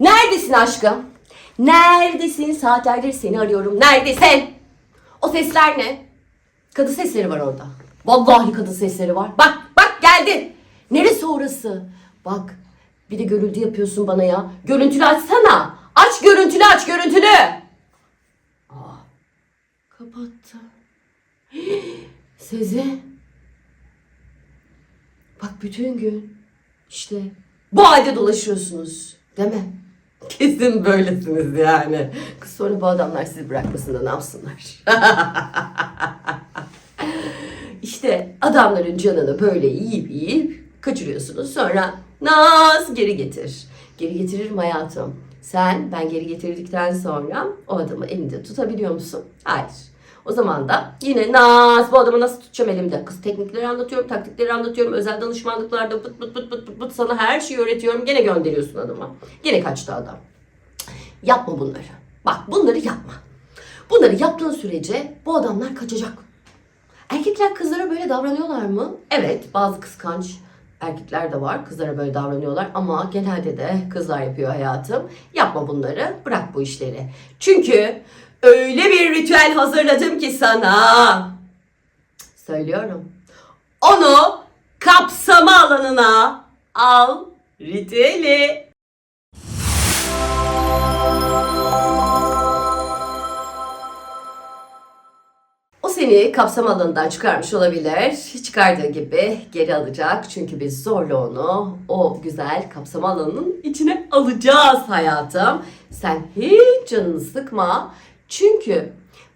Neredesin aşkım? Neredesin? Saatlerdir seni arıyorum. Neredesin? O sesler ne? Kadın sesleri var orada. Vallahi kadın sesleri var. Bak bak geldi. Neresi orası? Bak bir de görüntü yapıyorsun bana ya. Görüntülü açsana. Aç görüntülü aç görüntülü. Aa, kapattı. Sezi. Bak bütün gün işte bu halde dolaşıyorsunuz. Değil mi? Kesin böylesiniz yani. Kız sonra bu adamlar sizi bırakmasın da ne yapsınlar? işte adamların canını böyle yiyip yiyip kaçırıyorsunuz. Sonra naz geri getir. Geri getiririm hayatım. Sen ben geri getirdikten sonra o adamı elinde tutabiliyor musun? Hayır. O zaman da yine naz bu adamı nasıl tutacağım elimde? Kız teknikleri anlatıyorum, taktikleri anlatıyorum. Özel danışmanlıklarda pıt pıt pıt pıt pıt pıt sana her şeyi öğretiyorum. Gene gönderiyorsun adama. Gene kaçtı adam. Yapma bunları. Bak bunları yapma. Bunları yaptığın sürece bu adamlar kaçacak. Erkekler kızlara böyle davranıyorlar mı? Evet, bazı kıskanç erkekler de var. Kızlara böyle davranıyorlar ama genelde de kızlar yapıyor hayatım. Yapma bunları, bırak bu işleri. Çünkü öyle bir ritüel hazırladım ki sana. Söylüyorum. Onu kapsama alanına al ritüeli. O seni kapsam alanından çıkarmış olabilir. Çıkardığı gibi geri alacak. Çünkü biz zorla onu o güzel kapsam alanının içine alacağız hayatım. Sen hiç canını sıkma. Çünkü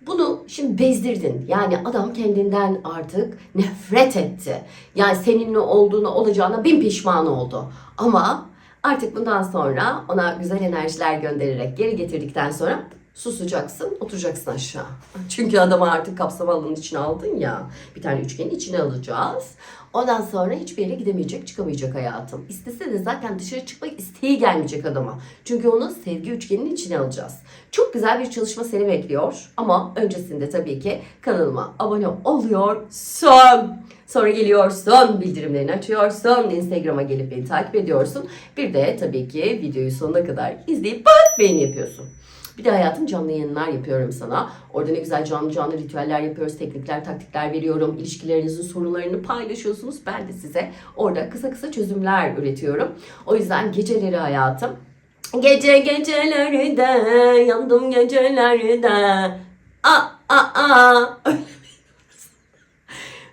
bunu şimdi bezdirdin. Yani adam kendinden artık nefret etti. Yani seninle olduğunu olacağına bin pişman oldu. Ama artık bundan sonra ona güzel enerjiler göndererek geri getirdikten sonra susacaksın, oturacaksın aşağı. Çünkü adamı artık kapsam alanının içine aldın ya. Bir tane üçgenin içine alacağız. Ondan sonra hiçbir yere gidemeyecek, çıkamayacak hayatım. İstese de zaten dışarı çıkmak isteği gelmeyecek adama. Çünkü onu sevgi üçgeninin içine alacağız. Çok güzel bir çalışma seni bekliyor. Ama öncesinde tabii ki kanalıma abone oluyorsun. Sonra geliyorsun, bildirimlerini açıyorsun, Instagram'a gelip beni takip ediyorsun. Bir de tabii ki videoyu sonuna kadar izleyip pat beğeni yapıyorsun. Bir de hayatım canlı yayınlar yapıyorum sana. Orada ne güzel canlı canlı ritüeller yapıyoruz. Teknikler, taktikler veriyorum. İlişkilerinizin sorunlarını paylaşıyorsunuz. Ben de size orada kısa kısa çözümler üretiyorum. O yüzden geceleri hayatım. Gece geceleri de yandım gecelerde. A a a.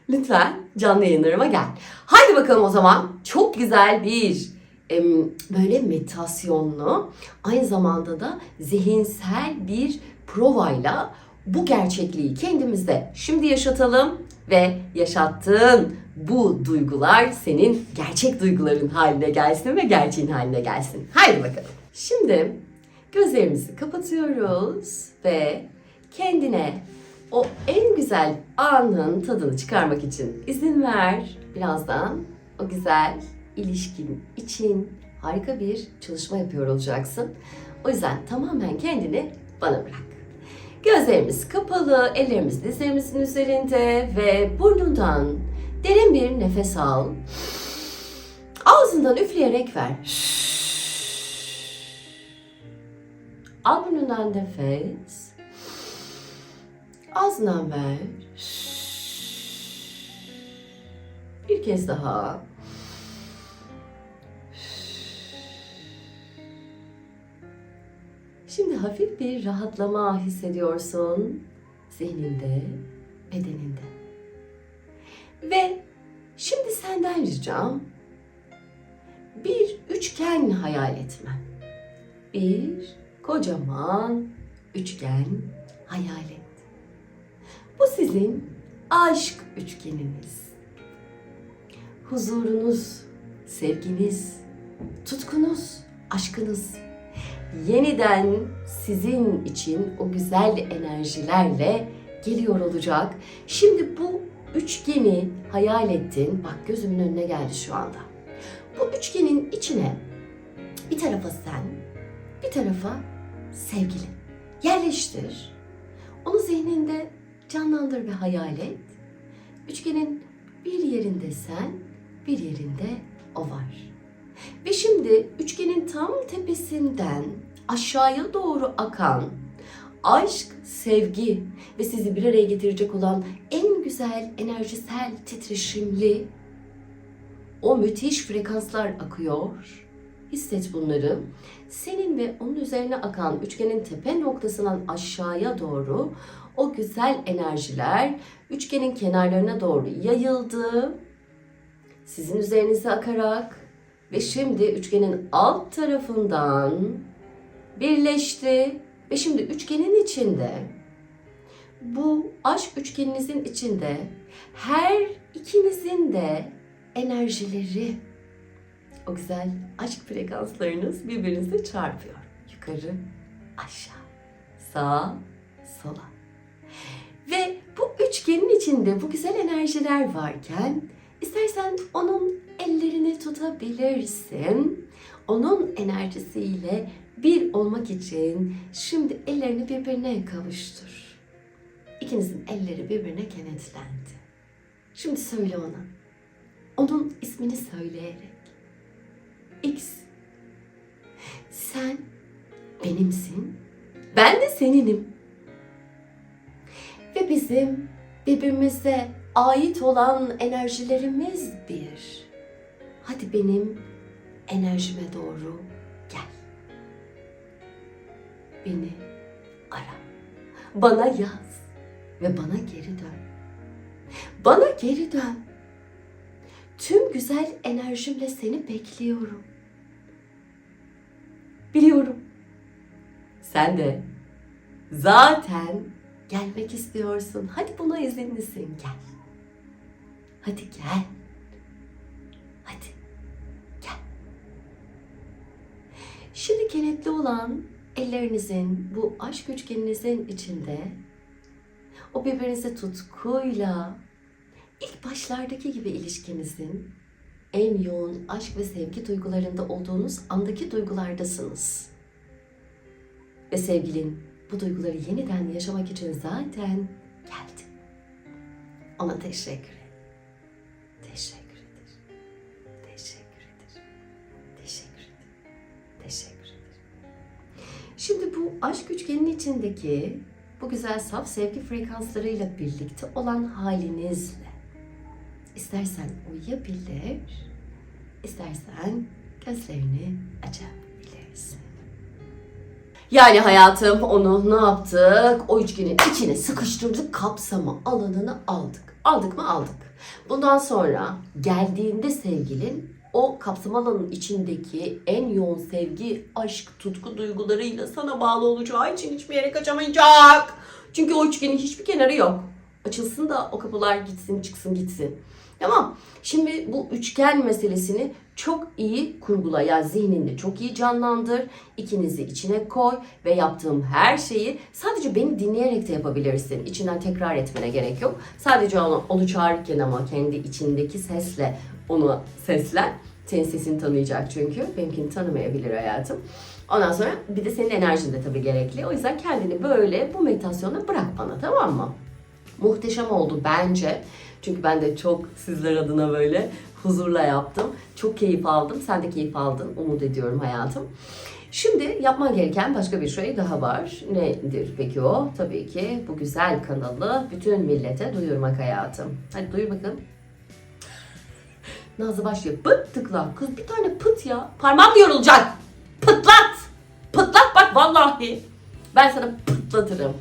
Lütfen canlı yayınlarıma gel. Haydi bakalım o zaman. Çok güzel bir böyle meditasyonlu aynı zamanda da zihinsel bir provayla bu gerçekliği kendimizde şimdi yaşatalım ve yaşattığın bu duygular senin gerçek duyguların haline gelsin ve gerçeğin haline gelsin. Haydi bakalım. Şimdi gözlerimizi kapatıyoruz ve kendine o en güzel anın tadını çıkarmak için izin ver. Birazdan o güzel ilişkin için harika bir çalışma yapıyor olacaksın. O yüzden tamamen kendini bana bırak. Gözlerimiz kapalı, ellerimiz dizlerimizin üzerinde ve burnundan derin bir nefes al. Ağzından üfleyerek ver. Al burnundan nefes. Ağzından ver. Bir kez daha. Şimdi hafif bir rahatlama hissediyorsun zihninde, bedeninde. Ve şimdi senden ricam bir üçgen hayal etmen. Bir kocaman üçgen hayal et. Bu sizin aşk üçgeniniz. Huzurunuz, sevginiz, tutkunuz, aşkınız yeniden sizin için o güzel enerjilerle geliyor olacak. Şimdi bu üçgeni hayal ettin. Bak gözümün önüne geldi şu anda. Bu üçgenin içine bir tarafa sen, bir tarafa sevgilin. Yerleştir. Onu zihninde canlandır ve hayal et. Üçgenin bir yerinde sen, bir yerinde o var. Ve şimdi üçgenin tam tepesinden aşağıya doğru akan aşk, sevgi ve sizi bir araya getirecek olan en güzel enerjisel titreşimli o müthiş frekanslar akıyor. Hisset bunları. Senin ve onun üzerine akan üçgenin tepe noktasından aşağıya doğru o güzel enerjiler üçgenin kenarlarına doğru yayıldı. Sizin üzerinize akarak ve şimdi üçgenin alt tarafından birleşti ve şimdi üçgenin içinde bu aşk üçgeninizin içinde her ikinizin de enerjileri o güzel aşk frekanslarınız birbirinize çarpıyor. Yukarı, aşağı, sağa, sola. Ve bu üçgenin içinde bu güzel enerjiler varken istersen onun ellerini tutabilirsin. Onun enerjisiyle bir olmak için şimdi ellerini birbirine kavuştur. İkinizin elleri birbirine kenetlendi. Şimdi söyle ona. Onun ismini söyleyerek. X. Sen benimsin. Ben de seninim. Ve bizim birbirimize ait olan enerjilerimiz bir. Hadi benim enerjime doğru gel. Beni ara. Bana yaz ve bana geri dön. Bana geri dön. Tüm güzel enerjimle seni bekliyorum. Biliyorum. Sen de zaten gelmek istiyorsun. Hadi buna izinlisin. Gel. Hadi gel. Hadi. Gel. Şimdi kenetli olan ellerinizin bu aşk üçgeninizin içinde o birbirinize tutkuyla ilk başlardaki gibi ilişkinizin en yoğun aşk ve sevgi duygularında olduğunuz andaki duygulardasınız. Ve sevgilin bu duyguları yeniden yaşamak için zaten geldi. Ona teşekkür et. Teşekkür eder. Teşekkür eder. Teşekkür eder. Teşekkür eder. Şimdi bu aşk üçgeninin içindeki bu güzel saf sevgi frekanslarıyla birlikte olan halinizle istersen uyuyabilir, istersen gözlerini açabilirsin. Yani hayatım onu ne yaptık? O üçgenin içine sıkıştırdık, kapsama alanını aldık. Aldık mı? Aldık. Bundan sonra geldiğinde sevgilin o kapsama alanının içindeki en yoğun sevgi, aşk, tutku duygularıyla sana bağlı olacağı için hiçbir yere kaçamayacak. Çünkü o üçgenin hiçbir kenarı yok. Açılsın da o kapılar gitsin, çıksın, gitsin. Tamam. Şimdi bu üçgen meselesini çok iyi kurgula. Yani zihninde çok iyi canlandır. İkinizi içine koy ve yaptığım her şeyi sadece beni dinleyerek de yapabilirsin. İçinden tekrar etmene gerek yok. Sadece onu, onu çağırırken ama kendi içindeki sesle onu seslen. Senin sesini tanıyacak çünkü. Benimkini tanımayabilir hayatım. Ondan sonra bir de senin enerjin de tabii gerekli. O yüzden kendini böyle bu meditasyona bırak bana tamam mı? Muhteşem oldu bence. Çünkü ben de çok sizler adına böyle huzurla yaptım. Çok keyif aldım. Sen de keyif aldın. Umut ediyorum hayatım. Şimdi yapman gereken başka bir şey daha var. Nedir peki o? Tabii ki bu güzel kanalı bütün millete duyurmak hayatım. Hadi duyur bakalım. Nazlı başlıyor. Pıt tıkla. Kız bir tane pıt ya. Parmağım yorulacak. Pıtlat. Pıtlat bak vallahi. Ben sana pıtlatırım.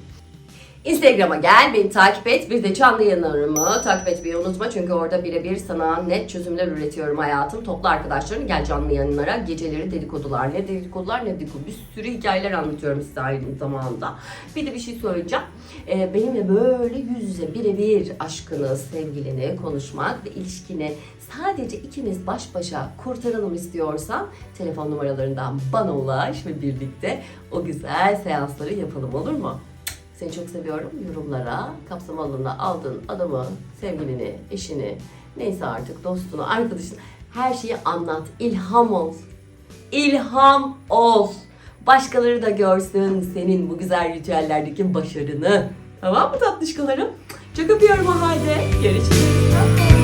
Instagram'a gel, beni takip et. Bir de canlı yayınlarımı takip etmeyi unutma. Çünkü orada birebir sana net çözümler üretiyorum hayatım. Topla arkadaşlarını gel canlı yayınlara. Geceleri dedikodular. Ne dedikodular ne dedikodu. Bir sürü hikayeler anlatıyorum size aynı zamanda. Bir de bir şey söyleyeceğim. Ee, benimle böyle yüz yüze birebir aşkını, sevgilini konuşmak ve ilişkini sadece ikiniz baş başa kurtaralım istiyorsan telefon numaralarından bana ulaş ve birlikte o güzel seansları yapalım olur mu? Seni çok seviyorum. Yorumlara kapsam alanına aldığın adamı, sevgilini, eşini, neyse artık dostunu, arkadaşını her şeyi anlat. İlham ol. İlham ol. Başkaları da görsün senin bu güzel ritüellerdeki başarını. Tamam mı tatlışkalarım? Çok öpüyorum o halde. Görüşürüz.